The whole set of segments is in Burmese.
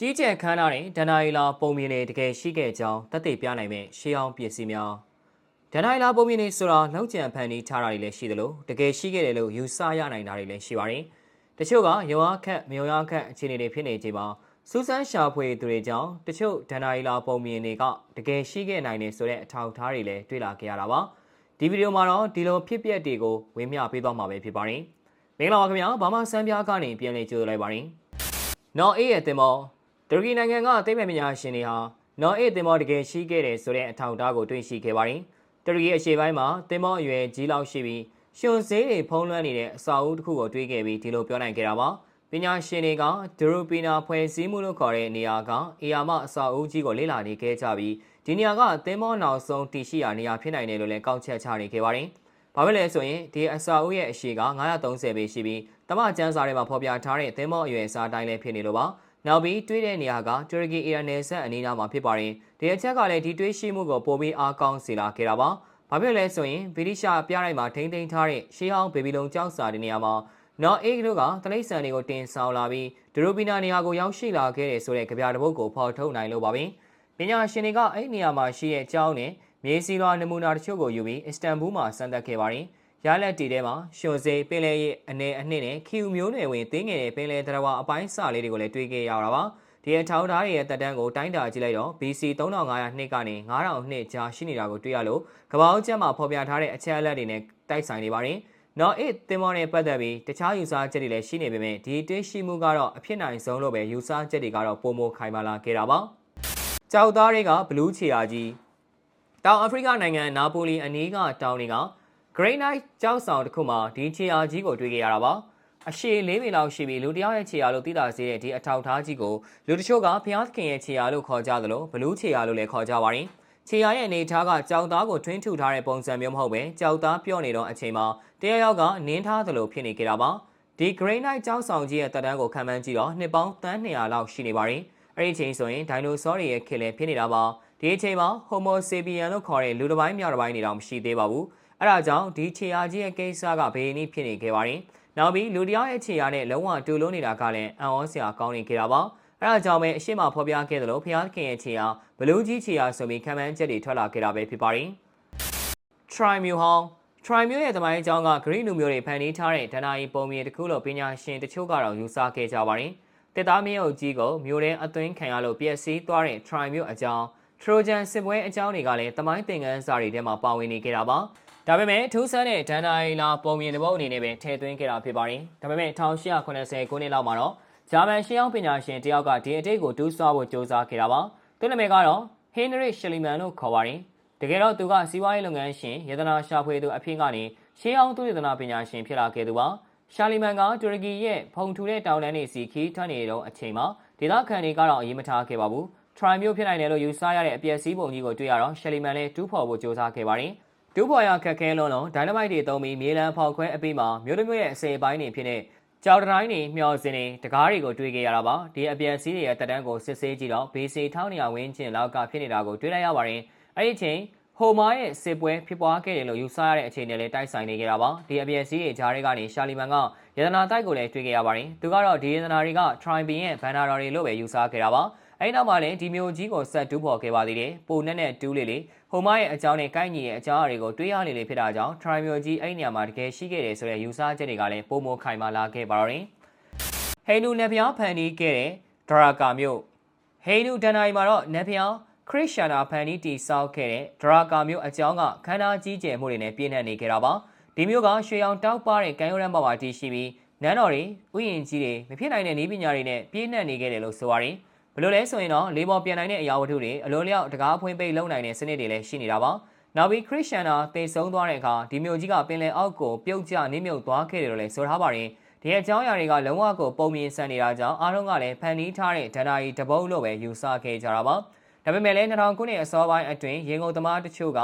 ကြီးကျယ်ခမ်းနားတဲ့ဒန်နာရီလာပုံမြင်တွေတကယ်ရှိခဲ့ကြောင်းသက်သေပြနိုင်မဲ့ရှေးအောင်ပစ္စည်းများဒန်နာရီလာပုံမြင်တွေဆိုတာလောက်ကျန်ဖန်တီးထားတာတွေလည်းရှိသလိုတကယ်ရှိခဲ့တယ်လို့ယူဆရနိုင်တာတွေလည်းရှိပါတယ်။တချို့ကရုံအားခက်မယုံအားခက်အခြေအနေတွေဖြစ်နေချိန်မှာစူးစမ်းရှာဖွေသူတွေကြောင့်တချို့ဒန်နာရီလာပုံမြင်တွေကတကယ်ရှိခဲ့နိုင်တယ်ဆိုတဲ့အထောက်အထားတွေလည်းတွေ့လာခဲ့ရတာပါ။ဒီဗီဒီယိုမှာတော့ဒီလိုဖြစ်ပျက်တွေကိုဝေမျှပေးသွားမှာပဲဖြစ်ပါတယ်။မင်္ဂလာပါခင်ဗျာဘာမှစမ်းပြားကနေပြန်လည်ကြိုဆိုလိုက်ပါတယ်။နော်အေးရဲ့တင်မော တူရကီနိုင်ငံကသိပ္ပံပညာရှင်တွေဟာနော်အေးတင်မောတကယ်ရှိခဲ့တယ်ဆိုတဲ့အထောက်အထားကိုတွေ့ရှိခဲ့ပါတယ်။တူရကီအရှေ့ပိုင်းမှာတင်မောအရွယ်ကြီးလောက်ရှိပြီးရှင်စည်းတွေဖုံးလွှမ်းနေတဲ့အစာအုပ်တစ်ခုကိုတွေ့ခဲ့ပြီးဒီလိုပြောနိုင်ခဲ့တာပါ။ပညာရှင်တွေကဒရူပီနာဖွဲ့စည်းမှုလို့ခေါ်တဲ့နေရာကအေယာမအစာအုပ်ကြီးကိုလေ့လာနေခဲ့ကြပြီးဒီနေရာကတင်မောနောက်ဆုံးတည်ရှိရာနေရာဖြစ်နိုင်တယ်လို့လည်းကောက်ချက်ချနေခဲ့ပါတယ်။ဘာဖြစ်လဲဆိုရင်ဒီအစာအုပ်ရဲ့အရှိက930ပေရှိပြီးတမကျန်းစာထဲမှာဖော်ပြထားတဲ့သင်းမောအရွယ်အစားအတိုင်းလည်းဖြစ်နေလို့ပါ နောက်ပြီးတွေးတဲ့နေရာကတူရကီအီရန်နယ်စပ်အနီးနားမှာဖြစ်ပါတယ်ဒီအချက်ကလည်းဒီတွေးရှိမှုကိုပိုပြီးအားကောင်းစေလာခဲ့တာပါဘာဖြစ်လဲဆိုရင်ဗီဒီရှာပြတိုင်းမှာထိမ့်သိမ်းထားတဲ့ရှေးဟောင်းဘေဘီလုံကျောက်စာဒီနေရာမှာနော်အေးတို့ကတလိษံတွေကိုတင်ဆောင်လာပြီးဒရိုပီနာနေရာကိုရောက်ရှိလာခဲ့တယ်ဆိုတဲ့ကြပြတပုတ်ကိုဖော်ထုတ်နိုင်လို့ပါပဲပညာရှင်တွေကအဲ့ဒီနေရာမှာရှိတဲ့အကြောင်းနဲ့မြေစီလွာနမူနာတချို့ကိုယူပြီးအစ္စတန်ဘူမှာစမ်းသပ်ခဲ့ပါတယ် ရလက်တီထဲမှာရှင်စေးပင်လယ်ရဲ့အနေအနှစ်နဲ့ခီယူမျိုးနယ်ဝင်တင်းငယ်တဲ့ပင်လယ်တရဝအပိုင်းစာလေးတွေကိုလည်းတွေ့ခဲ့ရတာပါဒီအထောက်ထားရဲ့တက်တန်းကိုတိုင်းတာကြည့်လိုက်တော့ BC 3500နှစ်ကနေ9000နှစ်ကြာရှိနေတာကိုတွေ့ရလို့ကပောင်းကျက်မှာဖော်ပြထားတဲ့အချက်အလက်တွေနဲ့တိုက်ဆိုင်နေပါတယ်နော်အေးတင်မောနဲ့ပတ်သက်ပြီးတခြားယူဆချက်တွေလည်းရှိနေပေမဲ့ဒီတွေ့ရှိမှုကတော့အဖြစ်နိုင်ဆုံးလို့ပဲယူဆချက်တွေကတော့ပုံမခိုင်မာလာခဲ့တာပါကြောက်သားတွေကဘလူးချီယာကြီးတောင်အာဖရိကနိုင်ငံနာပိုလီအနီးကတောင်တွေက Great Night ကြောက်ဆောင်တစ်ခုမှာဒီခြေအားကြီးကိုတွေ့ခဲ့ရတာပါအရှိလေးပေလောက်ရှိပြီးလူတယောက်ရဲ့ခြေအားလို့သိတာစေတဲ့ဒီအထောက်ထားကြီးကိုလူတချို့ကဖျားသခင်ရဲ့ခြေအားလို့ခေါ်ကြသလိုဘလူးခြေအားလို့လည်းခေါ်ကြပါတယ်ခြေအားရဲ့အနေထားကကြောက်သားကိုထွင်းထုထားတဲ့ပုံစံမျိုးမဟုတ်ပဲကြောက်သားပြော့နေတော့အချိန်မှာတရယောက်ကနင်းထားသလိုဖြစ်နေကြတာပါဒီ Great Night ကြောက်ဆောင်ကြီးရဲ့တက်တန်းကိုခံမှန်းကြည့်တော့နှစ်ပေါင်းတန်း200လောက်ရှိနေပါတယ်အဲ့ဒီအချိန်ဆိုရင်ဒိုင်နိုဆောတွေရဲ့ခေတ်လည်းဖြစ်နေတာပါဒီအချိန်မှာ Homo sapien လို့ခေါ်တဲ့လူတစ်ပိုင်းမြောက်တစ်ပိုင်းနေတော့မရှိသေးပါဘူး အဲဒါကြောင့်ဒီခြေအားကြီးရဲ့ကိစ္စကဘေးနီးဖြစ်နေခဲ့ပါတယ်။နောက်ပြီးလူတယောက်ရဲ့ခြေအားနဲ့လုံးဝတူလုံးနေတာကလည်းအံ့ဩစရာကောင်းနေခဲ့တာပါ။အဲဒါကြောင့်ပဲအရှိမဖော်ပြခဲ့သလိုဖျားခင်ရဲ့ခြေအားဘလူးကြီးခြေအားဆိုပြီးခံမှန်းချက်တွေထွက်လာခဲ့တာပဲဖြစ်ပါတယ်။ Try Mew Hall Try Mew ရဲ့တမိုင်းအကြောင်းကဂရိလူမျိုးတွေဖန်တီးထားတဲ့ဒဏ္ဍာရီပုံမြင်တစ်ခုလို့ပညာရှင်တချို့ကတော့ယူဆခဲ့ကြပါတယ်။တက်သားမင်းအုပ်ကြီးကိုမျိုးထဲအသွင်းခံရလို့ပျက်စီးသွားတဲ့ Try Mew အကြောင်း Trojan စစ်ပွဲအကြောင်းတွေကလည်းတမိုင်းသင်ခန်းစာတွေထဲမှာပါဝင်နေကြတာပါ။ ဒါပေမဲ့ထူးဆန်းတဲ့ဒန်နိုင်လာပုံမြင်တဲ့ဘုတ်အနေနဲ့ပဲထည့်သွင်းခဲ့တာဖြစ်ပါတယ်။ဒါပေမဲ့1880ခုနှစ်လောက်မှာတော့ဂျာမန်ရှင်းအောင်ပညာရှင်တယောက်ကဒီအတိတ်ကိုတူးဆွားဖို့ကြိုးစားခဲ့တာပါ။သူ့နာမည်ကတော့ဟင်နရစ်ရှယ်လီမန်လို့ခေါ်ပါတယ်။တကယ်တော့သူကစီးပွားရေးလုပ်ငန်းရှင်ယေဒနာရှာဖွေသူအဖြစ်ကနေရှင်းအောင်သူယေဒနာပညာရှင်ဖြစ်လာခဲ့သူပါ။ရှာလီမန်ကတူရကီရဲ့ဖုန်ထူတဲ့တောင်တန်းတွေစီခီးထွက်နေတဲ့အချိန်မှာဒေသခံတွေကတော့အရေးမထားခဲ့ပါဘူး။ try မျိုးဖြစ်နိုင်တယ်လို့ယူဆရတဲ့အပျက်စီးပုံကြီးကိုတွေ့ရတော့ရှယ်လီမန်လည်းတူးဖော်ဖို့ကြိုးစားခဲ့ပါတယ်။ ဒူးဖော်ရခက်ခဲလုံးလုံးဒိုင်နမိုက်တွေသုံးပြီးမြေလံဖောက်ခွဲအပြီးမှာမြို့တမြို့ရဲ့အစိပ်ပိုင်းတွေဖြစ်တဲ့ကြောက်တိုင်းတွေမျောစင်တွေတကားတွေကိုတွေ့ခဲ့ရတာပါဒီအပြန်စီးတွေရဲ့တက်တန်းကိုစစ်ဆေးကြည့်တော့ BC 1900ဝန်းကျင်လောက်ကဖြစ်နေတာကိုတွေ့လိုက်ရပါတယ်အဲ့ဒီအချိန်ဟိုမာရဲ့စစ်ပွဲဖြစ်ပွားခဲ့တယ်လို့ယူဆရတဲ့အချိန်နဲ့လည်းတိုက်ဆိုင်နေကြတာပါဒီအပြန်စီးတွေဂျားတွေကနေရှာလီမန်ကယတနာတိုက်ကိုလည်းတွေ့ခဲ့ရပါတယ်သူကတော့ဒီယတနာတွေက Tribin ရဲ့ဘန်နာတော်တွေလို့ပဲယူဆခဲ့တာပါ အဲဒီနောက်မှာလည်းဒီမျိုးကြီးကိုဆက်တူးဖော်ခဲ့ပါသေးတယ်ပိုနဲ့နဲ့တူးလေးလေးဟိုမားရဲ့အကြောင်းနဲ့ကိုက်ညီရဲ့အကြောင်းအရာတွေကိုတွေးရလေလေဖြစ်တာကြောင့် try မျိုးကြီးအဲ့ဒီနေရာမှာတကယ်ရှိခဲ့တယ်ဆိုတဲ့ယူဆချက်တွေကလည်းပုံမခိုင်မာလာခဲ့ပါတော့တယ်ဟိန္ဒူနဗျာဖန်တီးခဲ့တဲ့ဒရာကာမျိုးဟိန္ဒူဒန်နိုင်မှာတော့နဗျာခရစ်ယာနာဖန်တီးတည်ဆောက်ခဲ့တဲ့ဒရာကာမျိုးအကြောင်းကခန္ဓာကြီးကျယ်မှုတွေနဲ့ပြည့်နှက်နေခဲ့တာပါဒီမျိုးကရွှေရောင်တောက်ပါတဲ့ကံရိုးရမ်းပေါ်မှာတည်ရှိပြီးနန်းတော်တွေဥယျာဉ်ကြီးတွေမဖြစ်နိုင်တဲ့နည်းပညာတွေနဲ့ပြည့်နှက်နေခဲ့တယ်လို့ဆိုပါတယ် ဘယ်လိုလဲဆိုရင်တော့လေးပေါ်ပြန်နိုင်တဲ့အရာဝတ္ထုတွေအလိုလျောက်တကားဖွင့်ပိတ်လုံနိုင်တဲ့စနစ်တွေလည်းရှိနေတာပါနောက်ပြီးခရစ်ယာန်နာတေဆုံးသွားတဲ့အခါဒီမျိုးကြီးကပင်လယ်အောက်ကိုပြုတ်ကျနစ်မြုပ်သွားခဲ့တယ်လို့လည်းဆိုထားပါတယ်ဒီအကြောင်းအရာတွေကလုံးဝကိုပုံမြင်ဆန်နေတာကြောင့်အားလုံးကလည်းဖန်တီးထားတဲ့ဒဏ္ဍာရီတပုတ်လို့ပဲယူဆခဲ့ကြတာပါဒါပေမဲ့လည်း2000ခုနှစ်အစောပိုင်းအတွင်းရေငုံသမားတချို့က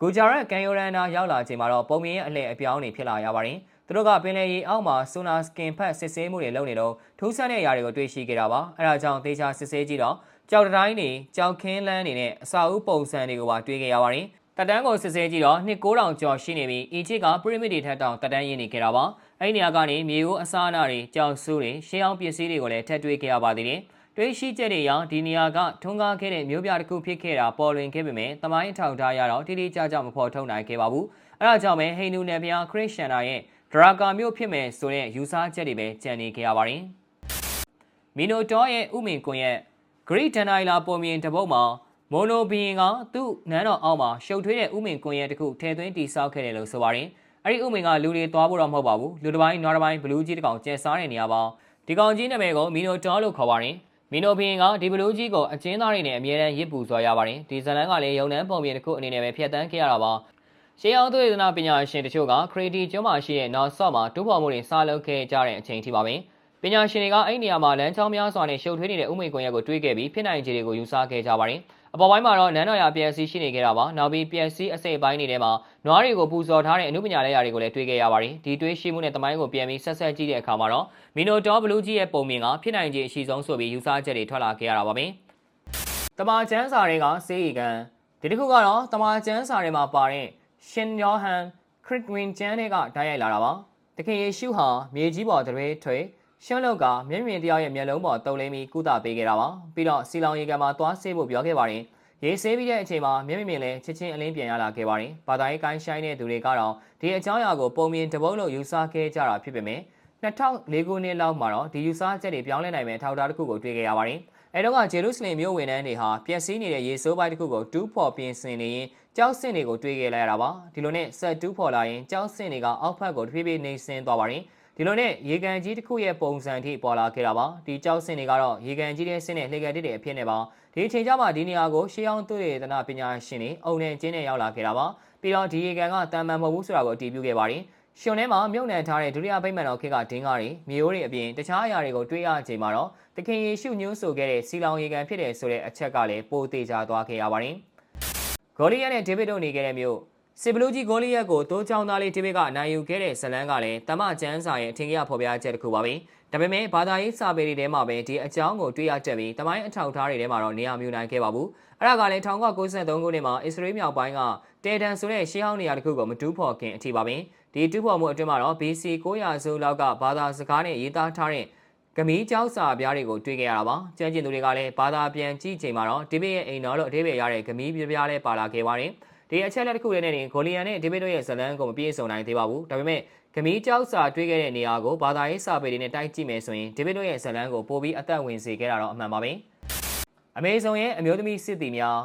ဂူဂျာရက်ကန်ယိုရန်နာရောက်လာချိန်မှာတော့ပုံမြင်ရဲ့အလှည့်အပြောင်းတွေဖြစ်လာရပါတယ် သူတို့ကပင်လယ်ရေအောက်မှာဆိုနာစကင်ဖက်စစ်ဆေးမှုတွေလုပ်နေတော့ထူးဆန်းတဲ့အရာတွေကိုတွေ့ရှိခဲ့တာပါအဲဒါကြောင့်သေချာစစ်ဆေးကြည့်တော့ကြောက်တိုင်းတွေကြောက်ခင်းလန်းတွေနဲ့အစာအုပ်ပုံစံတွေကိုပါတွေ့ခဲ့ရပါတယ်တက်တန်းကိုစစ်ဆေးကြည့်တော့နှစ်9000ကျော်ရှိနေပြီးအီဂျစ်ကပရိမစ်တွေထက်တောင်တက်တန်းရင်းနေခဲ့တာပါအဲ့ဒီနေရာကနေမြေဦးအစားအနာတွေကြောက်ဆူးတွေရှင်းအောင်ပစ္စည်းတွေကိုလည်းထပ်တွေ့ခဲ့ရပါသေးတယ်ဒတွေးရှိချက်တွေအရဒီနေရာကထွန်းကားခဲ့တဲ့မျိုးပြတစ်ခုဖြစ်ခဲ့တာပေါ်လွင်ခဲ့ပေမဲ့တမိုင်းထောက်ထားရတော့တိတိကျကျမဖော်ထုတ်နိုင်ခဲ့ပါဘူးအဲဒါကြောင့်ပဲဟိန္ဒူနယ်ဘုရားခရစ်ယာန်နာရဲ့ ဒရာကာမျိုးဖြစ်မယ်ဆိုတဲ့ယူဆချက်တွေပဲကြံနေခဲ့ရပါတယ်မီနိုတော်ရဲ့ဥမင်ကွန်ရဲ့ဂရိတန်နိုင်လာပေါ်မြင်တပုတ်မှာမိုနိုဘီယင်ကသူ့နန်းတော်အောက်မှာရှုပ်ထွေးတဲ့ဥမင်ကွန်ရဲ့တခုထဲသွင်းတီဆောက်ခဲ့တယ်လို့ဆိုပါတယ်အဲ့ဒီဥမင်ကလူတွေသွားဖို့တော့မဟုတ်ပါဘူးလူတစ်ပိုင်းနွားတစ်ပိုင်းဘလူးကြီးတစ်ကောင်ကျဲစားတဲ့နေရာပါဒီကောင်ကြီးနာမည်ကိုမီနိုတော်လို့ခေါ်ပါတယ်မီနိုဘီယင်ကဒီဘလူးကြီးကိုအကျဉ်းသားတွေနဲ့အမြဲတမ်းရစ်ပူစွာရပါတယ်ဒီဇလန်ကလည်းယုံနှန်းပုံပြင်တစ်ခုအနေနဲ့ပဲဖျက်ဆီးခဲ့ရတာပါ ရှေးအောင်သွေးသနာပညာရှင်တချို့ကခရီတီကျွန်းမှာရှိတဲ့နောက်ဆော့မှာတူးဖော်မှုတွေစလုပ်ခဲ့ကြတဲ့အချိန်ထိပါပဲပညာရှင်တွေကအဲ့ဒီနေရာမှာလမ်းကြောင်းများစွာနဲ့ရှုပ်ထွေးနေတဲ့ဥမိကွန်ရက်ကိုတွေးခဲ့ပြီးဖြစ်နိုင်ခြေတွေကိုယူဆခဲ့ကြပါတယ်အပေါ်ပိုင်းမှာတော့နန်းတော်ရ PSC ရှိနေခဲ့တာပါနောက်ပြီး PSC အစိပ်ပိုင်းတွေထဲမှာနွားတွေကိုပူဇော်ထားတဲ့အမှုပညာလက်ရာတွေကိုလည်းတွေးခဲ့ရပါတယ်ဒီတွေးရှိမှုနဲ့တမိုင်းကိုပြန်ပြီးဆက်ဆက်ကြည့်တဲ့အခါမှာတော့မီနိုတော်ဘလူးကြီးရဲ့ပုံမြင်ကဖြစ်နိုင်ခြေအရှိဆုံးဆိုပြီးယူဆချက်တွေထွက်လာခဲ့ရတာပါပဲတမာချန်းစာတွေကစေးရီကန်ဒီတစ်ခုကတော့တမာချန်းစာတွေမှာပါတဲ့ ရှင်ယောဟန်ခရစ်ဝင်ကျန်းတွေကတိုက်ရိုက်လာတာပါတခင်ယေရှုဟာမြေကြီးပေါ်တရွေးထွေရှမ်းလောက်ကမျက်မြင်တရားရဲ့မျက်လုံးပေါ်တုံလိမ့်ပြီးကုသပေးခဲ့တာပါပြီးတော့စီလောင်ရေကန်မှာသွားဆေးဖို့ပြောခဲ့ပါတယ်ရေဆေးပြီးတဲ့အချိန်မှာမျက်မြင်မြင်လဲချစ်ချင်းအလင်းပြန်ရလာခဲ့ပါတယ်ဘာသာရေးကိုင်းဆိုင်တဲ့သူတွေကတော့ဒီအကြောင်းအရာကိုပုံမြင်တပုတ်လို့ယူဆခဲ့ကြတာဖြစ်ပေမဲ့2004ခုနှစ်လောက်မှာတော့ဒီယူဆချက်တွေပြောင်းလဲနိုင်မဲ့ထောက်ထားတစ်ခုကိုတွေ့ခဲ့ရပါတယ် အဲတော့ကဂျေရုဆလင်မြို့ဝန်ထမ်းတွေဟာပျက်စီးနေတဲ့ရေဆိုးပိုင်းတစ်ခုကိုတူးဖော်ပြင်ဆင်နေရင်ကြောက်စင်တွေကိုတွေးခဲ့လိုက်ရတာပါဒီလိုနဲ့ဆက်တူးဖော်လာရင်ကြောက်စင်တွေကအောက်ဖက်ကိုတဖြည်းဖြည်းနှိမ့်ဆင်းသွားပါတယ်ဒီလိုနဲ့ရေကန်ကြီးတစ်ခုရဲ့ပုံစံထိပေါ်လာခဲ့တာပါဒီကြောက်စင်တွေကတော့ရေကန်ကြီးတဲ့ဆင်းတဲ့လှေကန်တစ်တွေအဖြစ်နဲ့ပါဒီအချိန်ကျမှဒီနေရာကိုရှေးအောင်သွေးရတနာပညာရှင်တွေအုံနဲ့ကျင်းနဲ့ရောက်လာခဲ့တာပါပြီးတော့ဒီရေကန်ကတာမန်မဟုတ်ဘူးဆိုတာကိုအတည်ပြုခဲ့ပါတယ် ရှင်ထဲမှာမြုပ်နှံထားတဲ့ဒုတိယဗိမာန်တော်ခေတ်ကဒင်းကားတွေမျိုးတွေအပြင်တခြားအရာတွေကိုတွေးရချိန်မှာတော့သခင်ယေရှုညွှန်းဆိုခဲ့တဲ့စီလောင်ရေကန်ဖြစ်တဲ့ဆိုတဲ့အချက်ကလည်းပိုသေးချသွားခဲ့ရပါတယ်ဂေါလိယက်နဲ့ဒေးဗစ်တို့နေခဲ့တဲ့မြို့စစ်ဘလူးကြီးဂိုလီယက်ကိုတိုးချောင်းသားလေးတိဘစ်ကအနိုင်ယူခဲ့တဲ့ဇလန်းကလည်းတမကျန်းစာရဲ့အထင်ကြီးဖော်ပြချက်တစ်ခုပါပဲ။ဒါပေမဲ့ဘာသာရေးစာပေတွေထဲမှာပဲဒီအကြောင်းကိုတွေ့ရတတ်ပြီးတမိုင်းအထောက်အထားတွေထဲမှာတော့နေရာမြူနိုင်ခဲ့ပါဘူး။အဲ့ဒါကလည်း1993ခုနှစ်မှာအစ္စရေးမြောက်ပိုင်းကတေဒန်ဆိုတဲ့ရှေးဟောင်းနေရာတစ်ခုကိုမတူးဖော်ခင်အထိပါပဲ။ဒီတူးဖော်မှုအတွင်းမှာတော့ BC 900စုလောက်ကဘာသာစကားနဲ့ရေးသားထားတဲ့ဂမီးကျောက်စာပြားတွေကိုတွေ့ခဲ့ရတာပါ။ကျန်းကျင်သူတွေကလည်းဘာသာပြန်ကြည့်ချိန်မှာတော့ဒီဘစ်ရဲ့အိမ်တော်လို့အသေးပဲရတဲ့ဂမီးပြပြားလေးပါလာခဲ့ပါတယ်။ဒီအချက်လက်တစ်ခုရဲ့နဲ့ဂိုလီယန်နဲ့ဒေးဗစ်တို့ရဲ့ဇလန်းကိုမပြည့်စုံနိုင်သေးပါဘူးဒါပေမဲ့ဂမီးကြောက်စာတွေးခဲ့တဲ့နေရာကိုဘာသာရေးစာပေတွေနဲ့တိုက်ကြည့်မယ်ဆိုရင်ဒေးဗစ်တို့ရဲ့ဇလန်းကိုပိုပြီးအသက်ဝင်စေခဲ့တာတော့အမှန်ပါပဲအမေဇုံရဲ့အမျိုးသမီးစစ်သည်များ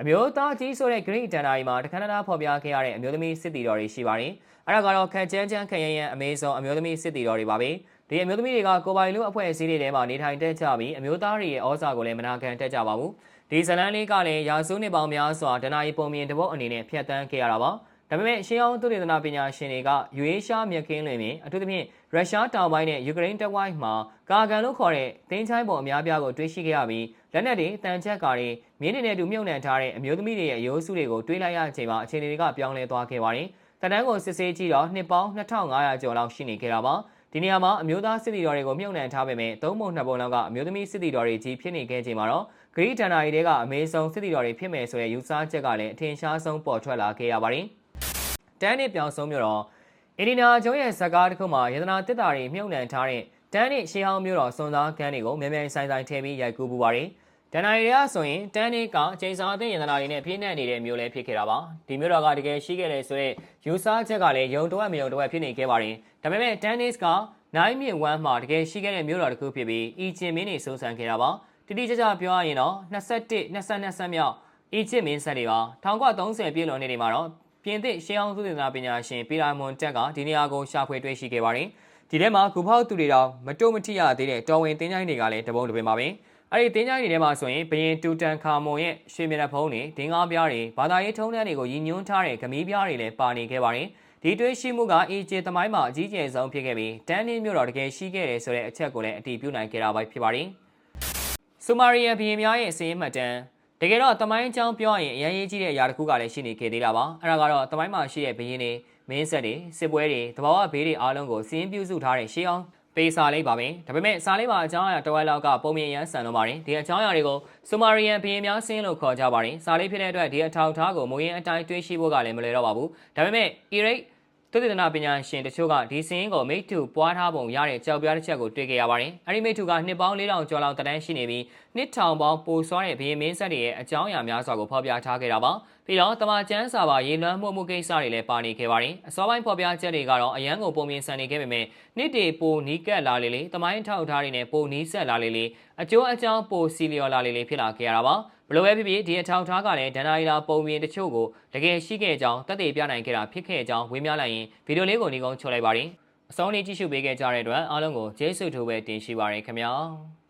အမျိုးသားကြီးဆိုတဲ့ Great Dana မှာတခဏတာဖော်ပြခဲ့ရတဲ့အမျိုးသမီးစစ်သည်တော်တွေရှိပါတယ်အဲ့ဒါကတော့ခက်ချမ်းချမ်းခရရန်အမေဇုံအမျိုးသမီးစစ်သည်တော်တွေပါပဲဒီအမျိုးသမီးတွေကကိုပိုင်လူအဖွဲ့အစည်းတွေထဲမှာနေထိုင်တက်ကြပြီးအမျိုးသားတွေရဲ့ဩဇာကိုလည်းမနာခံတက်ကြပါဘူးဒီဇလန်လေးကလည်းရာစုနှစ်ပေါင်းများစွာဒနာယီပုံမြင်တပုတ်အနေနဲ့ဖျက်ဆီးခဲ့ရတာပါ ဒါပေမဲ့ရှေးအောင်သုတေသနပညာရှင်တွေကယူအေးရှားမြက်ခင်းလွင်ပြင်အထူးသဖြင့်ရုရှားတောင်ပိုင်းနဲ့ယူကရိန်းတဝိုင်းမှာကာကန်လို့ခေါ်တဲ့တင်းချိုင်းပုံအများပြားကိုတွေးရှိခဲ့ရပြီးလက်နက်တွေတန်ချက်ကာတွေမြင်းတွေနဲ့တူမြုပ်နှံထားတဲ့အမျိုးသမီးတွေရဲ့အယိုးစုတွေကိုတွေးလိုက်ရချိန်မှာအခြေအနေတွေကပြောင်းလဲသွားခဲ့ပါတယ်။တန်တန်းကိုစစ်ဆေးကြည့်တော့နှစ်ပေါင်း2500ကျော်လောက်ရှိနေခဲ့တာပါ။ဒီနေရာမှာအမျိုးသားစစ်တီတော်တွေကိုမြုပ်နှံထားပေမဲ့သုံးပုံနှစ်ပုံလောက်ကအမျိုးသမီးစစ်တီတော်တွေကြီးဖြစ်နေခဲ့ချိန်မှာတော့ဂရိတန်နာရီတွေကအမေဆုံးစစ်တီတော်တွေဖြစ်မယ်ဆိုတဲ့ယူဆချက်ကလည်းအထင်ရှားဆုံးပေါ်ထွက်လာခဲ့ရပါတယ်။ တန်းနဲ့ပြောင်ဆုံးမျိုးတော့အင်ဒီနာကျုံးရဲ့ဇကားတစ်ခုမှာယန္တနာတစ်တာတွေမြုပ်နှံထားတဲ့တန်းနဲ့ရှေးဟောင်းမျိုးတော်စွန်သားကန်းတွေကိုမြန်မြန်ဆိုင်ဆိုင်ထည့်ပြီးရိုက်ကူးပူပါတယ်။တန်နာရီကဆိုရင်တန်းနေကအချိန်စာအသင်းယန္တနာတွေနဲ့ပြည့်နှက်နေတဲ့မျိုးလည်းဖြစ်ခဲ့တာပါ။ဒီမျိုးတော်ကတကယ်ရှိခဲ့တယ်ဆိုတော့ယူဆချက်ကလည်းယုံတော့မယုံတော့ဖြစ်နေခဲ့ပါတယ်။ဒါပေမဲ့တန်းနေကနိုင်မြင့်ဝမ်းမှာတကယ်ရှိခဲ့တဲ့မျိုးတော်တစ်ခုဖြစ်ပြီးအီဂျင်မင်းနေစိုးစံခဲ့တာပါ။တိတိကျကျပြောရရင်တော့21 22ဆက်မြောက်အီဂျစ်မင်းဆက်တွေပါ1930ပြည့်လွန်နှစ်တွေမှာတော့ ပြင်သစ်ရှေးအောင်သုတေသနပညာရှင်ပီရာမွန်တက်ကဒီနေရာကိုရှာဖွေတွေ့ရှိခဲ့ပါတယ်ဒီထဲမှာဂူဖောက်သူတွေတော့မတုံမထိရသေးတဲ့တော်ဝင်တင်းချိုင်းတွေကလည်းတပုံတပင်ပါပဲအဲ့ဒီတင်းချိုင်းတွေထဲမှာဆိုရင်ဘရင်တူတန်ခါမွန်ရဲ့ရွှေမျက်နှာဖုံးတွေဒင်းကားပြားတွေဘာသာရေးထုံးတမ်းတွေကိုရည်ညွှန်းထားတဲ့ဂမီးပြားတွေလည်းပါနေခဲ့ပါတယ်ဒီတွေးရှိမှုကအီဂျစ်သမိုင်းမှာအကြီးကျယ်ဆုံးဖြစ်ခဲ့ပြီးတန်နင်းမြို့တော်တကယ်ရှိခဲ့တယ်ဆိုတဲ့အချက်ကိုလည်းအတည်ပြုနိုင်ခဲ့တာပဲဖြစ်ပါတယ်ဆူမာရီယန်ဘီရင်များရဲ့စီးရင်မှတ်တမ်း တကယ်တော့တမိုင်းအကြောင်းပြောရင်အရင်ရေးကြီးတဲ့အရာတစ်ခုကလည်းရှိနေခဲ့သေးတာပါအဲ့ဒါကတော့တမိုင်းမှာရှိတဲ့ဘီရင်တွေမင်းဆက်တွေစစ်ပွဲတွေတဘာဝဘေးတွေအားလုံးကိုစီးရင်ပြုစုထားတဲ့ရှေးအောင်ပေးစာလေးပါပဲဒါပေမဲ့စာလေးပါအကြောင်းအရာတဝက်လောက်ကပုံမြင်ရန်ဆန်တော့ပါတယ်ဒီအကြောင်းအရာတွေကိုဆူမာရီယန်ဘီရင်များစင်းလို့ခေါ်ကြပါတယ်စာလေးဖြစ်တဲ့အတွက်ဒီအထောက်ထားကိုမူရင်းအတိုင်းတွေးရှိဖို့ကလည်းမလွယ်တော့ပါဘူးဒါပေမဲ့ Iraq သုတေသနပညာရှင်တချို့ကဒီစင်းကိုမိတ္တူပွားထားပုံရတဲ့ကြောက်ပြားတစ်ချက်ကိုတွေ့ခဲ့ရပါတယ်။အဲဒီမိတ္တူကနှစ်ပေါင်း4000ကျော်လောက်တန်းရှိနေပြီးနှစ်ထောင်ပေါင်းပိုစွားတဲ့ဘီရင်မင်းဆက်တွေရဲ့အကြောင်းအရာများစွာကိုဖော်ပြထားခဲ့တာပါ။ပြီးတော့တမန်ကျန်းစာပါရေလွှမ်းမှုမှုကိစ္စတွေလည်းပါနေခဲ့ပါတယ်။အစောပိုင်းဖော်ပြချက်တွေကတော့အရန်ကိုပုံမြင်ဆန်နေခဲ့ပေမဲ့နှစ်တွေပိုနီးကပ်လာလေလေတမိုင်းထောက်ထားတွေနဲ့ပိုနီးဆက်လာလေလေအကျိုးအကြောင်းပိုစီလျော်လာလေလေဖြစ်လာခဲ့ရတာပါ။ဘ လိုပဲဖြစ်ဖြစ်ဒီအထောက်ထားကလည်းဒန်နာရီလာပုံမြင်တချို့ကိုတကယ်ရှိခဲ့ကြောင်းတက်သေးပြနိုင်ခဲ့တာဖြစ်ခဲ့ကြောင်းဝေမျှလိုက်ရင်ဗီဒီယိုလေးကိုညီကုန်းချုပ်လိုက်ပါတယ်။အစောင်းလေးကြည့်ရှုပေးခဲ့ကြတဲ့အတွက်အားလုံးကိုကျေးဇူးထိုးပဲတင်ရှိပါရခင်ဗျာ။